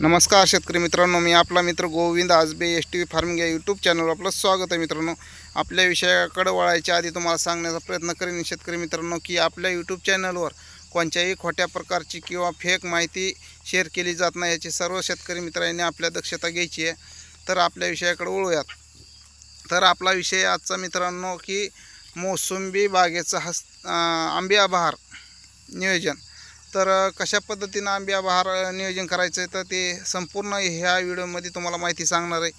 नमस्कार शेतकरी मित्रांनो मी आपला मित्र Govind Ajbe S T V farming या यूट्यूब चॅनलवर आपलं स्वागत आहे मित्रांनो. आपल्या विषयाकडे वळायच्या आधी तुम्हाला सांगण्याचा प्रयत्न करेन शेतकरी मित्रांनो की आपल्या यूट्यूब चॅनलवर कोणत्याही खोट्या प्रकारची किंवा फेक माहिती शेअर केली जात नाही याची सर्व शेतकरी मित्रांनी आपल्या दक्षता घ्यायची आहे. तर आपल्या विषयाकडे वळूयात. तर आपला विषय आजचा मित्रांनो की मोसंबी बागेचा हस्त आंबे आभार नियोजन. तर कशा पद्धतीनं आंबे बहार नियोजन करायचं आहे तर ते संपूर्ण ह्या व्हिडिओमध्ये तुम्हाला माहिती सांगणार आहे.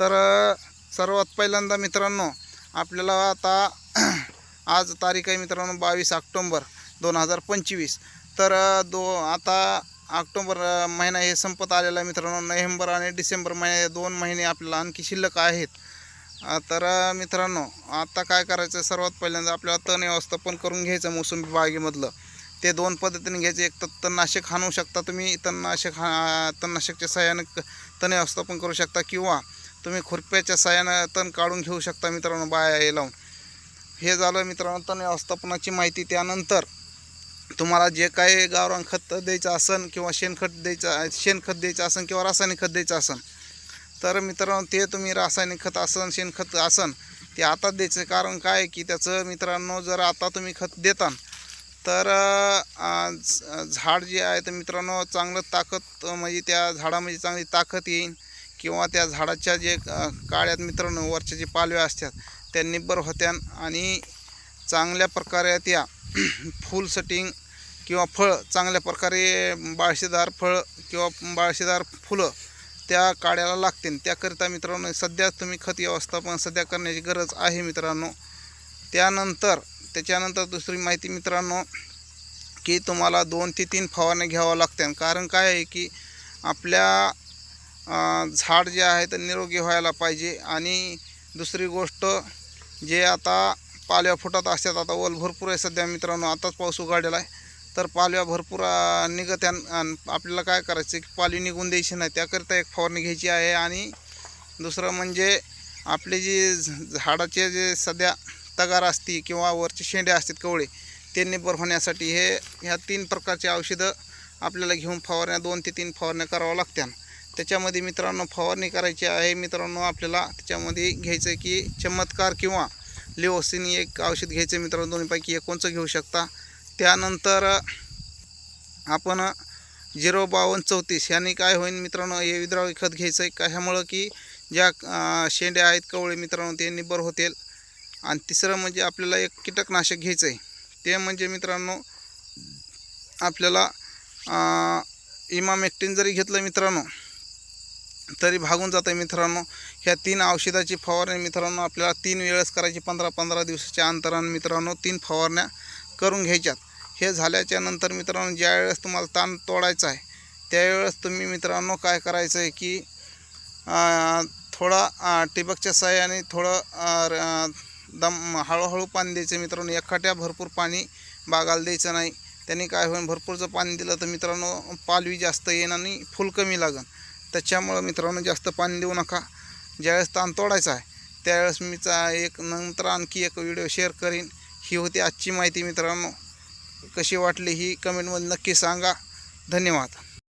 तर सर्वात पहिल्यांदा मित्रांनो आपल्याला आता आज तारीख आहे मित्रांनो बावीस ऑक्टोंबर दोन हजार पंचवीस. तर दो आता ऑक्टोंबर महिना हे संपत आलेला आहे मित्रांनो. नोव्हेंबर आणि डिसेंबर महिने दोन महिने आपल्याला आणखी शिल्लक आहेत. तर मित्रांनो आता काय करायचं सर्वात पहिल्यांदा आपल्याला तण व्यवस्थापन करून घ्यायचं मोसंबी बागेमधलं. ते दोन पद्धतीने घ्यायचे. एक तर तणनाशक हाणू शकता तुम्ही तणनाशक हा तणनाशकच्या सहाय्यानं तण व्यवस्थापन करू शकता किंवा तुम्ही खुरप्याच्या सहाय्यानं तण काढून घेऊ शकता मित्रांनो बाया लावून. हे झालं मित्रांनो तण व्यवस्थापनाची माहिती त्यानंतर तुम्हाला जे काही गावरान खत द्यायचं असन किंवा शेणखत द्यायचं शेणखत द्यायचं असन किंवा रासायनिक खत द्यायचं असन तर मित्रांनो ते तुम्ही रासायनिक खत असन शेणखत असन ते आता द्यायचं. कारण काय की त्याचं मित्रांनो जर आता तुम्ही खत देताना तर झाड जे आहे तर मित्रांनो चांगलं ताकद म्हणजे त्या झाडामध्ये चांगली ताकद येईल किंवा त्या झाडाच्या जे काळ्यात मित्रांनो वरच्या जे पालव्या असतात त्या निब्बर होत्या आणि चांगल्या प्रकारे त्या फुल सटिंग किंवा फळ चांगल्या प्रकारे बाळशीदार फळ किंवा बाळशीदार फुलं त्या काड्याला लागतील. त्याकरिता मित्रांनो सध्या तुम्ही खत व्यवस्थापन सध्या करण्याची गरज आहे मित्रांनो. त्यानंतर त्याच्यानंतर दुसरी माहिती मित्रांनो की तुम्हाला दोन ते तीन फवारण्या घ्यावं लागतात कारण काय आहे की आपल्या झाड जे आहे तर निरोगी व्हायला पाहिजे. आणि दुसरी गोष्ट जे आता पालव्या फुटत असतात आता ओल भरपूर आहे सध्या मित्रांनो आताच पाऊस उघडलेला आहे. तर पालव्या भरपूर निघत आहे. आपल्याला काय करायचं की पालवी निघून द्यायची नाही. त्याकरिता एक फवारणी घ्यायची आहे. आणि दुसरं म्हणजे आपले जे झाडाचे जे सध्या तगार असती किंवा वरचे शेंडे असतात कवळे ते निबर होण्यासाठी हे ह्या तीन प्रकारचे औषधं आपल्याला घेऊन फवारण्या दोन ते तीन फवारण्या कराव्या लागत्या त्याच्यामध्ये मित्रांनो फवारणी करायची आहे मित्रांनो आपल्याला त्याच्यामध्ये घ्यायचं आहे की चमत्कार किंवा लिओसिन एक औषध घ्यायचं आहे मित्रांनो दोन्हीपैकी एक कोणचं घेऊ शकता. त्यानंतर आपण झिरो बावन्न चौतीस ह्याने काय होईल मित्रांनो हे विद्रावकी खत घ्यायचं आहे का ह्यामुळं की ज्या शेंड्या आहेत कवळे मित्रांनो ते निबर होतील. आणि तिसरं म्हणजे आपल्याला एक कीटकनाशक घ्यायचं आहे ते म्हणजे मित्रांनो आपल्याला इमामेक्टिन जरी घेतलं मित्रांनो तरी भागून जातं मित्रांनो. ह्या तीन औषधाची फवारणी मित्रांनो आपल्याला तीन वेळेस करायची पंधरा पंधरा दिवसाच्या अंतरानं मित्रांनो तीन फवारण्या करून घ्यायच्यात. हे झाल्याच्यानंतर मित्रांनो ज्या वेळेस तुम्हाला ताण तोडायचा आहे त्यावेळेस तुम्ही मित्रांनो काय करायचं आहे की थोडा टिबकच्या ठिबकच्या साह्याने थोडं र- दम हळूहळू पाणी द्यायचं. मित्रांनो एखाद्या भरपूर पाणी बागाला द्यायचं नाही. त्यांनी काय होईल भरपूर जर पाणी दिलं तर मित्रांनो पालवी जास्त येईन आणि फुल कमी लागन. त्याच्यामुळं मित्रांनो जास्त पाणी देऊ नका. ज्यावेळेस ताण तोडायचा आहे त्यावेळेस मी चा एक नंतर आणखी एक व्हिडिओ शेअर करीन. ही होती आजची माहिती मित्रांनो. कशी वाटली ही कमेंटमध्ये नक्की सांगा. धन्यवाद.